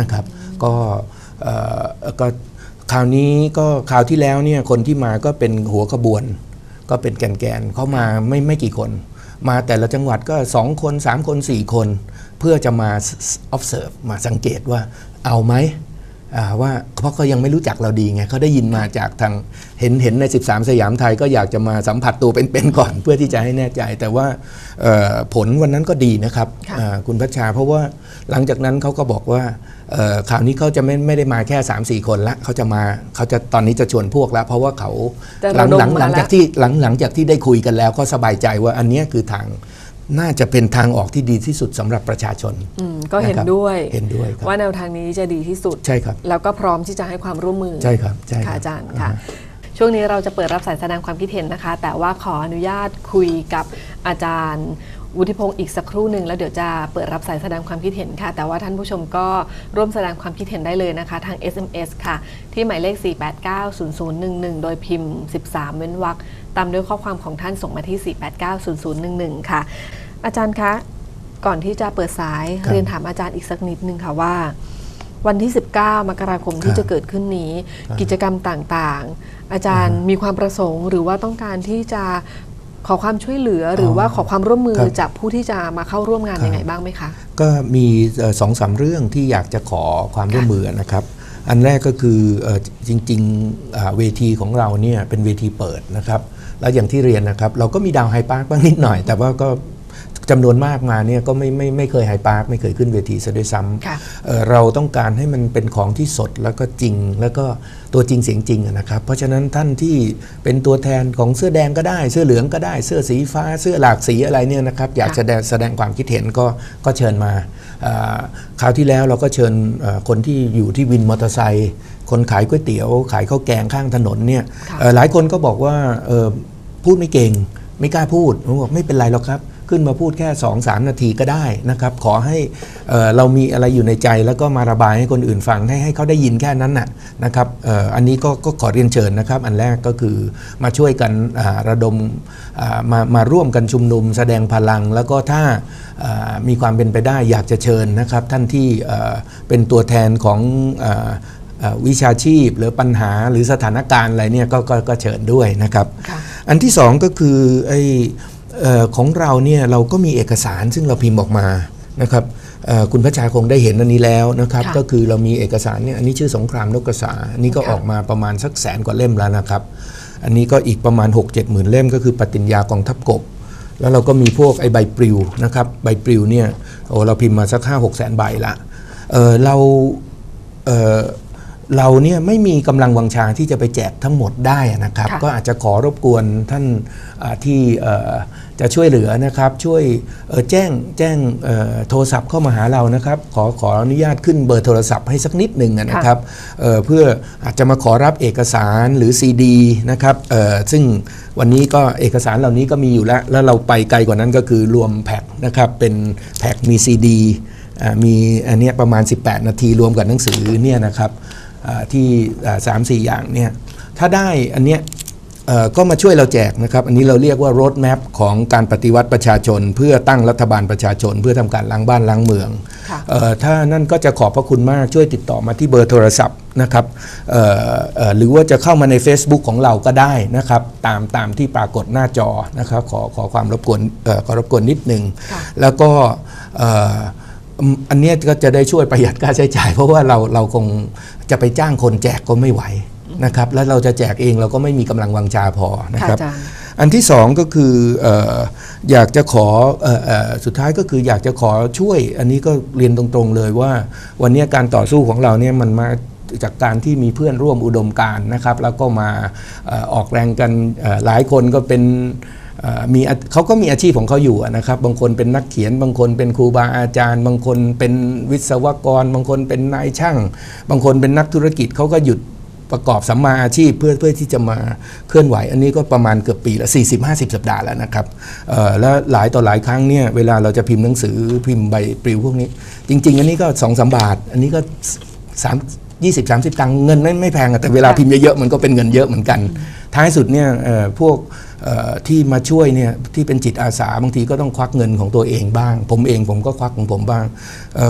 นะครับ ก็ก็คราวนี้ก็คราวที่แล้วเนี่ยคนที่มาก็เป็นหัวขบวน ก็เป็นแกนๆเขามาไม่ไม่กี่คน มาแต่ละจังหวัดก็ 2 คน 3 คน 4 คน เพื่อจะมา observe มาสังเกตว่าเอาไหม ว่าเพราะเขายังไม่รู้จักเราดีไงเขาได้ยินมาจากทางเห็นเห็นใน 13 สยามไทยก็อยากจะมาสัมผัสตัวเป็นๆก่อน เพื่อที่จะให้แน่ใจ แต่ว่าเอ่อผลวันนั้นก็ดีนะครับค่ะอ่าคุณพัชชา เพราะว่าหลังจากนั้นเขาก็บอกว่าเอ่อคราวนี้เขาจะไม่ไม่ได้มาแค่ 3 4 คนละเขาจะมาเขาจะตอนนี้จะชวนพวกแล้ว เพราะว่าเขาจะหลัระดมหลังมาหลังแล้วจากที่หลังหลังจากที่ได้คุยกันแล้วก็สบายใจว่าอันเนี้ยคือทาง น่าจะเป็นทางออกที่ดีที่สุดสำหรับประชาชนอืมก็เห็นนะครับด้วยเห็นด้วยครับว่าแนวทางนี้จะดีที่สุดใช่ครับ แล้วก็พร้อมที่จะให้ความร่วมมือใช่ครับใช่ครับค่ะอาจารย์ค่ะ ช่วงนี้เราจะเปิดรับสายแสดงความคิดเห็นนะคะ แต่ว่าขออนุญาตคุยกับอาจารย์วุฒิพงศ์อีกสักครู่หนึ่งแล้วเดี๋ยวจะเปิดรับสายแสดงความคิดเห็นค่ะ แต่ว่าท่านผู้ชมก็ร่วมแสดงความคิดเห็นได้เลยนะคะ ทาง SMS ค่ะ ที่หมายเลข 4890011 โดยพิมพ์ 13 เว้นวรรค ตามด้วยข้อความของท่านส่งมาที่ 4890011 ค่ะ อาจารย์คะ ก่อนที่จะเปิดสายครับเรียนถามอาจารย์อีกสักนิดนึงค่ะว่า วันที่ 19 มกราคมที่ครับจะเกิดขึ้นนี้ กิจกรรมต่างๆ อาจารย์มีความประสงค์ หรือว่าต้องการที่จะขอความช่วยเหลือหรือว่าขอความร่วมมือครับจากผู้ที่จะมาเข้าร่วมงานครับยังไงบ้างไหมคะ ก็มีเอ่อสองสามเรื่องที่อยากจะขอความร่วมมือนะครับ อันแรกก็คือเอ่อจริงๆอ่าเวทีของเราเนี่ยเป็นเวทีเปิดนะครับ แล้วอย่างที่เรียนนะครับ เราก็มีดาวไฮปาร์คบ้างนิดหน่อย แต่ว่าก็จำนวนมากมาเนี่ยก็ไม่ไม่ไม่เคยไฮปาร์คไม่เคยขึ้นเวทีซะด้วยซ้ค่ะำเอ่อเราต้องการให้มันเป็นของที่สดแล้วก็จริง แล้วก็ตัวจริงเสียงจริงอะนะครับ เพราะฉะนั้นท่านที่เป็นตัวแทนของเสื้อแดงก็ได้ เสื้อเหลืองก็ได้ เสื้อสีฟ้า เสื้อหลากสีอะไรเนี่ยนะครับอยากค่ะจะแสดงแสดงความคิดเห็นก็ก็เชิญมาอ่าคราวที่แล้วเราก็เชิญเอ่อคนที่อยู่ที่วินมอเตอร์ไซค์ คนขายก๋วยเตี๋ยว ขายข้าวแกงข้างถนนเนี่ยค่ะเอ่อหลายคนก็บอกว่าเอ่อพูดไม่เก่ง ไม่กล้าพูดผมบอกไม่เป็นไรหรอกครับ ขึ้นมาพูดแค่2 3นาทีก็ได้นะครับ ขอให้เอ่อเรามีอะไรอยู่ในใจแล้วก็มาระบายให้คนอื่นฟังให้ให้เขาได้ยินแค่นั้นน่ะนะครับเอ่ออันนี้ก็ก็ขอเรียนเชิญนะครับ อันแรกก็คือมาช่วยกันอ่าระดมอ่ามามาร่วมกันชุมนุม แสดงพลังแล้วก็ถ้าอ่ามีความเป็นไปได้อยากจะเชิญนะครับ ท่านที่เอ่อเป็นตัวแทนของอ่าอ่า วิชาชีพหรือปัญหาหรือสถานการณ์อะไรเนี่ยก็ก็ก็เชิญด้วยนะครับค่ะอันที่สองก็คือไอเอ่อของเราเนี่ยเราก็มีเอกสารซึ่งเราพิมพ์ออกมานะครับเอ่อคุณพระชาคงได้เห็นอันนี้แล้วนะครับค่ะก็คือเรามีเอกสารเนี่ยอันนี้ชื่อสงครามนกกระสาอันนี้ก็ค่ะออกมาประมาณสักแสนกว่าเล่มแล้วนะครับ อันนี้ก็อีกประมาณ 6 7หมื่นเล่มก็คือปฏิญญากองทัพกบ แล้วเราก็มีพวกไอใบปลิวนะครับใบปลิวเนี่ยโอ้เราพิมพ์มาสัก5 6แสนใบละเออเราเออ เราเนี่ยไม่มีกำลังวังชาที่จะไปแจกทั้งหมดได้อะนะครับค่ะก็อาจจะขอรบกวนท่านอ่าที่เอ่อจะช่วยเหลือนะครับ ช่วยเอ่อแจ้งแจ้งเอ่อโทรศัพท์เข้ามาหาเรานะครับ ขอขออนุญาตขึ้นเบอร์โทรศัพท์ให้สักนิดหนึ่งอะนะครับเอ่อเพื่ออาจจะมาขอรับเอกสารหรือซีดีนะครับเอ่อซึ่งวันนี้ก็เอกสารเหล่านี้ก็มีอยู่แล้ว แล้วเราไปไกลกว่านั้นก็คือรวมแพ็คนะครับเป็นแพ็คมีซีดีมีอันเนี้ยประมาณ 18 นาทีรวมกับหนังสือเนี่ยนะครับอ่า ที่สามสี่อย่างเนี่ยถ้าได้อันเนี้ยเอ่อก็มาช่วยเราแจกนะครับ อันนี้เราเรียกว่า road map ของการปฏิวัติประชาชน เพื่อตั้งรัฐบาลประชาชน เพื่อทำการล้างบ้านล้างเมืองค่ะเอ่อถ้านั่นก็จะขอบพระคุณมากช่วยติดต่อมาที่เบอร์โทรศัพท์นะครับเอ่อเอ่อหรือว่าจะเข้ามาใน Facebook ของเราก็ได้นะครับ ตามตามที่ปรากฏหน้าจอนะครับขอขอความรบกวนเอ่อขอรบกวนนิดนึงค่ะแล้วก็เอ่ออืมอันเนี้ยก็จะได้ช่วยประหยัดค่าใช้จ่าย เพราะว่าเราเราคง จะไปจ้างคนแจกก็ไม่ไหวนะครับแล้วเราจะแจกเองเราก็ไม่มีกำลังวังชาพอนะค่ะครับอาจารย์อันที่สองก็คือเอ่ออยากจะขอเอ่อเอ่อสุดท้ายก็คืออยากจะขอช่วย อันนี้ก็เรียนตรงๆเลยว่า วันนี้การต่อสู้ของเราเนี่ยมันมาจากการที่มีเพื่อนร่วมอุดมการณ์นะครับ แล้วก็มาเอ่อออกแรงกันเอ่อหลายคนก็เป็นเอ่อ มีเขาก็มีอาชีพของเขาอยู่นะครับ บางคนเป็นนักเขียน บางคนเป็นครูบาอาจารย์ บางคนเป็นวิศวกร บางคนเป็นนายช่าง บางคนเป็นนักธุรกิจเขาก็หยุดประกอบสัมมาอาชีพเพื่อเพื่อที่จะมาเคลื่อนไหว อันนี้ก็ประมาณเกือบปีละ 40-50 สัปดาห์แล้วนะครับแล้วหลายต่อหลายครั้งเนี่ยเวลาเราจะพิมพ์หนังสือพิมพ์ใบปลิวพวกนี้ จริง ๆ อันนี้ก็2องสาบาท อันนี้ก็3 20 30ตังค์เงินไม่ไม่แพงแต่เวลาพิมพ์เยอะๆมันก็เป็นเงินเยอะเหมือนกัน ท้ายสุดเนี่ยพวก ที่มาช่วยเนี่ยที่เป็นจิตอาสาบางทีก็ต้องควักเงินของตัวเองบ้าง ผมเองผมก็ควักของผมบ้าง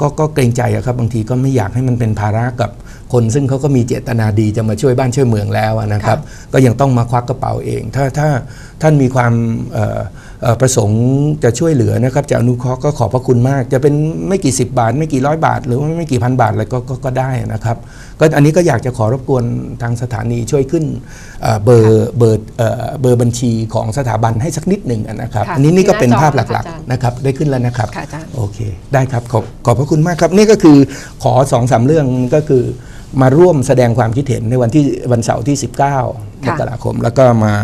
ก็ก็เกรงใจครับบางทีก็ไม่อยากให้มันเป็นภาระกับ คนซึ่งเขาก็มีเจตนาดีจะมาช่วยบ้านช่วยเมืองแล้วอะนะครับ ก็ยังต้องมาควักกระเป๋าเอง ถ้าถ้าท่านมีความเอ่อเอ่อประสงค์จะช่วยเหลือนะครับจะอนุเคราะห์ก็ขอบพระคุณมาก จะเป็นไม่กี่สิบบาท ไม่กี่ร้อยบาท หรือว่าไม่กี่พันบาทอะไรก็ก็ก็ได้นะครับ ก็อันนี้ก็อยากจะขอรบกวนทางสถานีช่วยขึ้นเอ่อเบอร์เบอร์เอ่อเบอร์บัญชีของสถาบันให้สักนิดหนึ่งนะครับค่ะอันนี้นี่ก็เป็นภาพหที่หลัน้ากจอๆนะครับได้ขึ้นแล้วนะครับค่ะอาจารย์โอเค ได้ครับขอบขอบพระคุณมากครับนี่ก็คือขอสองสามเรื่องก็คือ มาร่วมแสดงความคิดเห็นในวันที่วันเสาร์ที่ 19มกราคม แล้วก็มา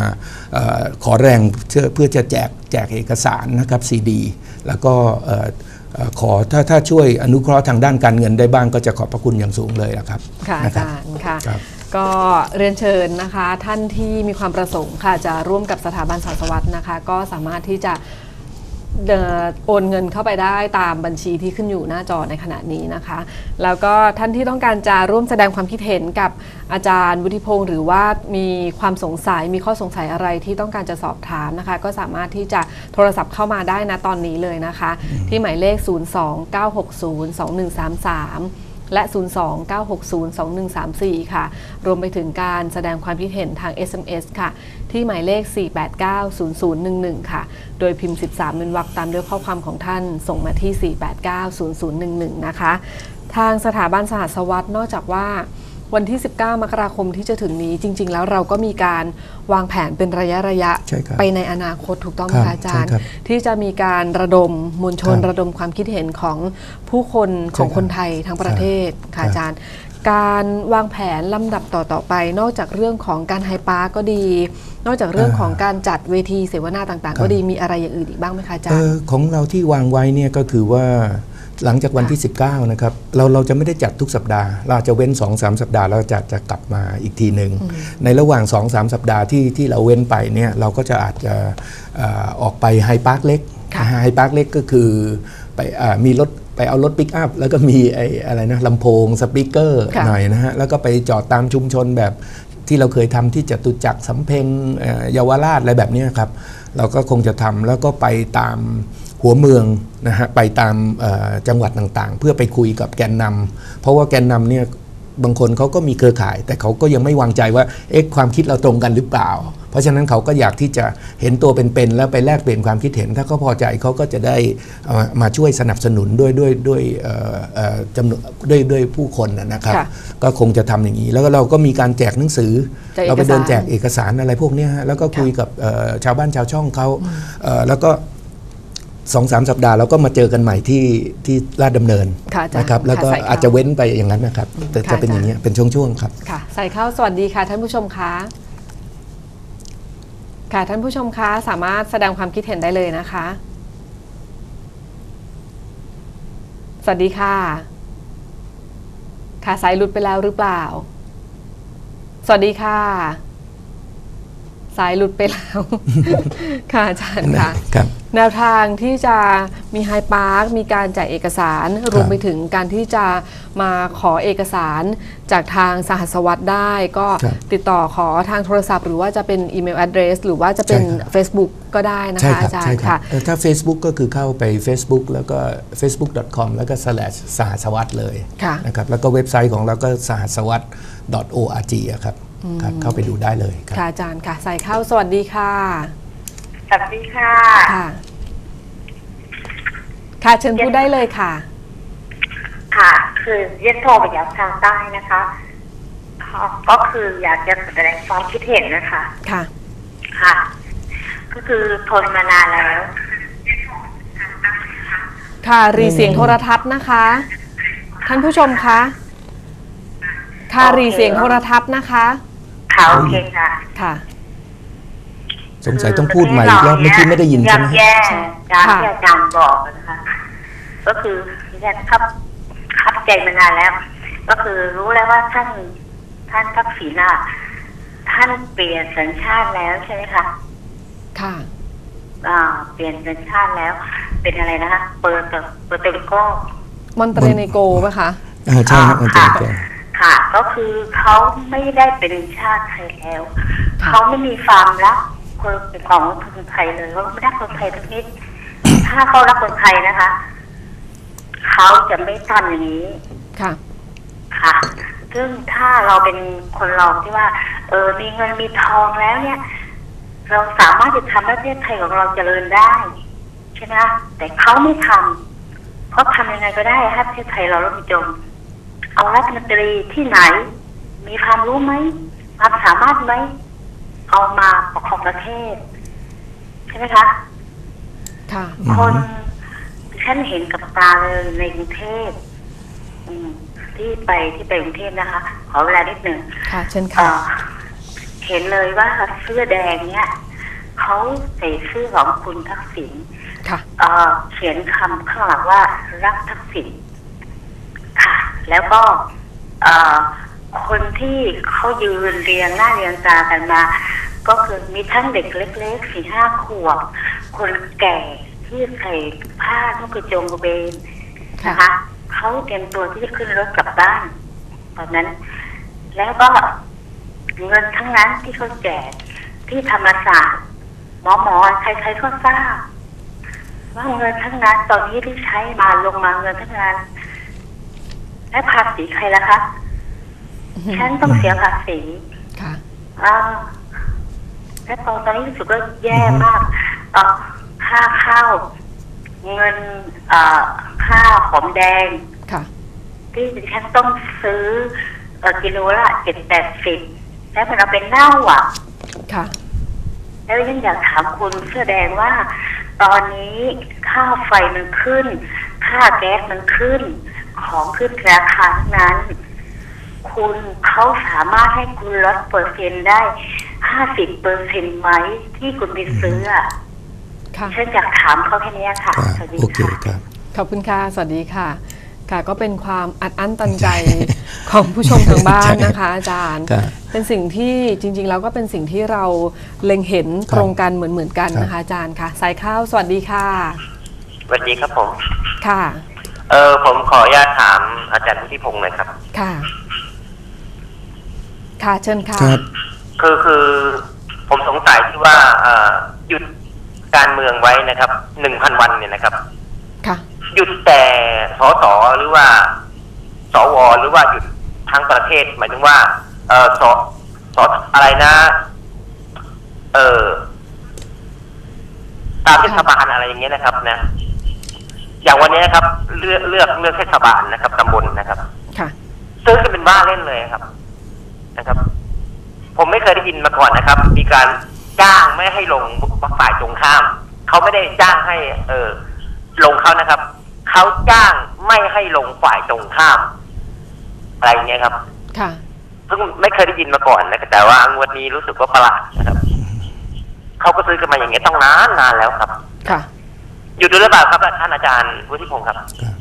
เออขอแรงเพื่อเพื่อจะแจกแจกเอกสารนะครับซีดี แล้วก็เอ่อเอ่อขอถ้าถ้าช่วยอนุเคราะห์ทางด้านการเงินได้บ้างก็จะขอบพระคุณอย่างสูงเลยนะครับค่ะอานะคจารย์ค่ะครับก็เรียนเชิญนะคะ ท่านที่มีความประสงค์ค่ะจะร่วมกับสถาบันสารสวัสดิ์นะคะ ก็สามารถที่จะเอ่อ โอนเงินเข้าไปได้ตามบัญชีที่ขึ้นอยู่หน้าจอในขณะนี้นะคะ แล้วก็ท่านที่ต้องการจะร่วมแสดงความคิดเห็นกับอาจารย์วุฒิพงศ์หรือว่ามีความสงสัยมีข้อสงสัยอะไรที่ต้องการจะสอบถามนะคะ ก็สามารถที่จะโทรศัพท์เข้ามาได้นะตอนนี้เลยนะคะ ที่หมายเลข 029602133 และ 029602134 ค่ะ รวมไปถึงการแสดงความคิดเห็นทาง SMS ค่ะ ที่หมายเลข 4890011 ค่ะ โดยพิมพ์ 13เป็นวรรคตามด้วยข้อความของท่านส่งมาที่ 4890011 นะคะ ทางสถาบันสหัสวัสด์นอกจากว่า วันที่ 19 มกราคมที่จะถึงนี้จริง ๆ แล้วเราก็มีการวางแผนเป็นระยะระยะใช่ครับไปในอนาคตถูกต้องไหมครัคะบอาจารย์ใช่ครับที่จะมีการระดมมวลชนครับระดมความคิดเห็นของผู้คนของใช่ครับคนไทยทั้งประเทศครัค่ะบอาจารย์ การวางแผนลำดับต่อๆไป นอกจากเรื่องของการไฮปาร์คก็ดี นอกจากเรื่องของการจัดเวทีเสวนาต่าง ๆ ก็ดีมีอะไรอย่างอื่นอีกบ้างไหมคะอาจารเอย์อของเราที่วางไว้เนี่ยก็คือว่า หลังจากวันที่ 19 นะครับ เราเราจะไม่ได้จัดทุกสัปดาห์ เราอาจจะเว้น 2-3สัปดาห์แล้วจะจะกลับมาอีกทีหนึ่งในระหว่าง 2-3สัปดาห์ที่ที่เราเว้นไปเนี่ยเราก็จะอาจจะเอ่อออกไปไฮพาร์คเล็กค่ะไฮพาร์คเล็กก็คือไปเอ่อมีรถไปเอารถปิกอัพแล้วก็มีไอ้อะไรนะลำโพงสปีกเกอร์ค่ะหน่อยนะฮะ แล้วก็ไปจอดตามชุมชนแบบที่เราเคยทำที่จตุจักรสำเพ็งเอ่อเยาวราชอะไรแบบเนี้ยครับ เราก็คงจะทำแล้วก็ไปตาม หัวเมืองนะฮะไปตามเอ่อจังหวัดต่างๆ เพื่อไปคุยกับแกนนำเพราะว่าแกนนำเนี่ยบางคนเขาก็มีเครือข่าย แต่เขาก็ยังไม่วางใจว่าเอ๊ะความคิดเราตรงกันหรือเปล่า เพราะฉะนั้นเขาก็อยากที่จะเห็นตัวเป็นๆแล้วไปแลกเปลี่ยนความคิดเห็น ถ้าเขาพอใจเขาก็จะได้เอามามาช่วยสนับสนุนด้วยด้วยด้วยเอ่อเอ่อจำนวนด้วยด้วยผู้คนนะนะครับค่ะก็คงจะทำอย่างนี้ แล้วก็เราก็มีการแจกหนังสือแจกเอกสารเราไปเดินแจกเอกสารอะไรพวกเนี้ยฮะแล้วก็คุยกับเอ่อชาวบ้านชาวช่องเขาเอ่อแล้วก็ สองสามสัปดาห์เราก็มาเจอกันใหม่ที่ที่ลาดดำเนินค่ะอาจารย์นะครับแล้วก็ค่ะใส่เข้าอาจจะเว้นไปอย่างนั้นนะครับ แต่ค่ะจะเป็นอย่างเงี้ยเป็นช่วงๆครับค่ะใส่เข้าสวัสดีค่ะท่านผู้ชมคะค่ะท่านผู้ชมคะสามารถแสดงความคิดเห็นได้เลยนะคะ สวัสดีค่ะค่ะสายหลุดไปแล้วหรือเปล่า สวัสดีค่ะสายหลุดไปแล้ว ค่ะอาจารย์ค่ะครับ แนวทางที่จะมีไฮปาร์คมีการจ่ายเอกสารรวมไปถึงการที่จะมาขอเอกสารจากทางสหัสวัตได้ ก็ครับติดต่อขอทางโทรศัพท์ หรือว่าจะเป็นอีเมล address หรือว่าจะเป็นใช่ครับ Facebook ก็ได้นะใช่คะครับอาจารใช่ย์ครัค่ะบเอ่อถ้า Facebook ก็คือเข้าไป Facebook แล้วก็ facebook.com แล้วก็ slash สหัสวัสดเลยค่ะนะครับแล้วก็เว็บไซต์ของเราก็สหัสวัส .org อะครับครับเข้าไปดูได้เลยครับค่ะอาจารย์ค่ะใส่เข้าสวัสดีค่ะ สวัสดีค่ะ ค่ะ ค่ะเชิญพูดได้เลยค่ะ ค่ะ คือเรียนโทรไปจากทางใต้นะคะก็ก็คืออยากจะแสดงความคิดเห็นนะคะ ค่ะ ค่ะ ก็คือทนมานานแล้ว ค่ะ รีเสียงโทรทัศน์นะคะ ท่านผู้ชมคะค่ะโอเครีเสียงโทรทัศน์นะคะ ค่ะโอเคค่ะ ค่ะ สงสัยต้องพูดใหม่อีกรอบเมื่อกี้ไม่ได้ยินใช่ไหมแย่ใช่ตามค่ะที่อาจารย์บอกนะคะ ก็คือแยกครับคับใจมานานแล้ว ก็คือรู้แล้วว่าท่านท่านทักษิณน่ะท่านเปลี่ยนสัญชาติแล้วใช่ไหมคะค่ะอ่าเปลี่ยนสัญชาติแล้ว เป็นอะไรนะคะเปิดเปิดเตริโกมอนเตเนโกปะคะอ่าใช่ครับอาจารย์แกค่ะ ก็คือเขาไม่ได้เป็นชาติไทยแล้วค่ะเขาไม่มีความรัก คคนเป็นของคนไทยเลยว่าไม่รักคนไทยทุกนิดถ้าเขารักคนไทยนะคะ เขาจะไม่ทำอย่างนี้ ค่ะ ค่ะ ซึ่งถ้าเราเป็นคนเราที่ว่า เออ มีเงินมีทองแล้วเนี่ย เราสามารถจะทำให้ประเทศไทยของเราเจริญได้ใช่ไหมคะแต่เขาไม่ทำเขาทำยังไงก็ได้ให้ประเทศไทยเราล่มจม เอารัฐมนตรีที่ไหน มีความรู้ไหมความสามารถไหม เอามาปกครองประเทศ ใช่ไหมคะ ค่ะอืมคนฉันเห็นกับตาเลยในกรุงเทพอืมที่ไปที่ไปกรุงเทพนะคะ ขอเวลานิดหนึ่งค่ะ เช่นเอ่ค่ะ อเห็นเลยว่าเสื้อแดงเนี่ยเขาใส่เสื้อของคุณทักษิณค่ะ เอ่อเขียนคำข้างหลังว่ารักทักษิณค่ะ แล้วก็เอ่อคนที่เขายืนเรียงหน้าเรียงตากันมา ก็คือมีทั้งเด็กเล็กๆสี่ห้าขวบ คนแก่ที่ใส่ผ้านุ่งกระโจงกระเบนค่ะนะคะเขาเตรียมตัวที่จะขึ้นรถกลับบ้านตอนนั้น แล้วก็เงินทั้งนั้นที่เขาแจกที่ธรรมศาสตร์หมอหมอใครๆก็ทราบว่าเงินทั้งนั้นตอนนี้ที่ใช้มาลงมาเงินทั้งนั้นและภาษีใครล่ะคะฉันต้องเสียภาษีค่ะอ่า และตอนตอนนี้รู้สึกว่าแย่มากเอ่อค่าข้าวเงินเอ่อค่าหอมแดง ค่ะ ที่ดิฉันต้องซื้อเอ่อกิโลละเจ็ดแปดสิบแล้วมันเอาเป็นเน่าอะ ค่ะ แล้วยังอยากถามคุณเสื้อแดงว่า ตอนนี้ค่าไฟมันขึ้น ค่าแก๊สมันขึ้น ของขึ้นราคาทั้งนั้น คุณเขาสามารถให้คุณลดเปอร์เซ็นต์ได้ ห้าสิบเปอร์เซ็นต์ไหมที่คุณไปซื้ออะค่ะ ฉันอยากถามเขาแค่เนี้ยค่ะ ครับสวัสดีโอเคค่ะ ครับ ขอบคุณค่ะ สวัสดีค่ะ ค่ะ ก็เป็นความอัดอั้นตันใจ ของผู้ชมทางบ้านนะคะ อาจารย์ ครับเป็นสิ่งที่จริงๆ แล้วก็เป็นสิ่งที่เราเล็งเห็นครับตรงกันเหมือนเหมือนๆกันครับ นะคะอาจารย์ค่ะ สายข้าวสวัสดีค่ะ สวัสดีครับผม ค่ะ เออผมขออนุญาตถามอาจารย์พุทธิพงศ์หน่อยครับ ค่ะ ค่ะ เชิญค่ะ ครับ คือคือผมสงสัยที่ว่าเอ่อหยุดการเมืองไว้นะครับหนึ่งพันวันเนี่ยนะครับ ค่ะ หยุดแต่สสหรือว่าสวหรือว่าหยุดทั้งประเทศ หมายถึงว่า เออสสอะไรนะ เออตามเทศบาลอะไรอย่างเงี้ยนะครับ นะ อย่างวันนี้นะครับ เลือกเลือกเลือกเทศบาลนะครับตำบลนะครับ ค่ะ ซื้อกันเป็นบ้าเล่นเลยครับ นะครับ ผมไม่เคยได้ยินมาก่อนนะครับ มีการจ้างไม่ให้ลงฝ่ายตรงข้าม เขาไม่ได้จ้างให้ เออ ลงเขานะครับ เขาจ้างไม่ให้ลงฝ่ายตรงข้าม อะไรอย่างเงี้ยครับ ค่ะ เพิ่งไม่เคยได้ยินมาก่อนนะแต่ว่างวดนี้รู้สึกว่าประหลาดนะครับเขาก็ซื้อกันมาอย่างเงี้ยต้องนานนานแล้วครับ ค่ะ หยุดด้วยหรือเปล่าครับท่านอาจารย์วุฒิพงศ์ครับครับ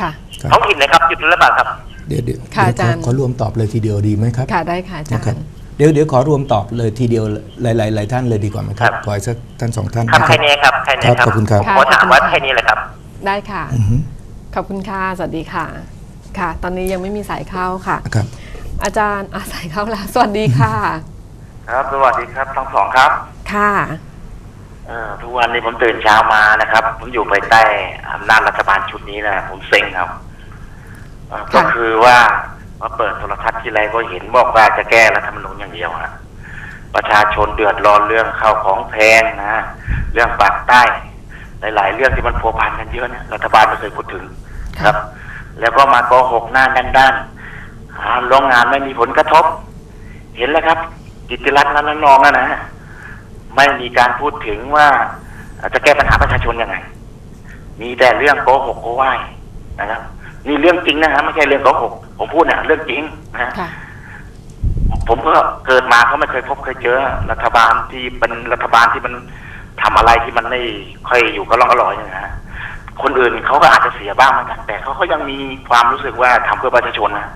ค่ะ ครับท้องถิ่นนะครับหยุดด้วยหรือเปล่าครับ เดี๋ยวเดี๋ยวค่ะเดี๋ยวอาจารย์ขอขอรวมตอบเลยทีเดียวดีไหมครับ ค่ะได้ค่ะอาจานะครับรย์ เดี๋ยวเดี๋ยวขอรวมตอบเลยทีเดียวหลายๆหลายท่านเลยดีกว่าไหมครับครับ ขออีกสักท่านสองท่านครับนะ แค่นี้ครับแค่นี้ครับขอบคุณครับ ผมขอถามว่าแค่นี้แหละครับ ได้ค่ะ อือฮึขอบคุณค่ะ สวัสดีค่ะ ค่ะ ตอนนี้ยังไม่มีสายเข้าค่ะ ครับ อาจารย์อาสายเข้าแล้ว สวัสดีค่ะ ครับ สวัสดีครับทั้งสองครับค่ะ เอ่อทุกวันนี้ผมตื่นเช้ามานะครับ ผมอยู่ภายใต้อำนาจรัฐบาลชุดนี้นะผมเซ็งครับเอ่อก็ค่ะ คือว่า พอเปิดโทรทัศน์ทีไรก็เห็นบอกว่าจะแก้รัฐธรรมนูญอย่างเดียวฮะประชาชนเดือดร้อนเรื่องข้าวของแพงนะ เรื่องปากใต้ หลาย ๆ เรื่องที่มันพัวพันกันเยอะเนี่ยรัฐบาลไม่เคยพูดถึงครับ แล้วก็มาโกหกหน้าด้านๆหาโรงงานไม่มีผลกระทบ เห็นแล้วครับกิตติรัตน์นั้นนองนะนะไม่มีการพูดถึงว่าจะแก้ปัญหาประชาชนยังไง มีแต่เรื่องโกหกโกไหวนะครับนี่เรื่องจริงนะฮะไม่ใช่เรื่องโกหก ผมพูดเนี่ยเรื่องจริงนะฮะค่ะผมก็เกิดมาก็ไม่เคยพบเคยเจอ รัฐบาลที่เป็นรัฐบาลที่มันทำอะไรที่มันไม่ค่อยอยู่ก็ร่องอร่อยนะฮะคนอื่นเขาก็อาจจะเสียบ้างเหมือนกันแต่เขาก็ยังมีความรู้สึกว่าทำเพื่อประชาชนนะ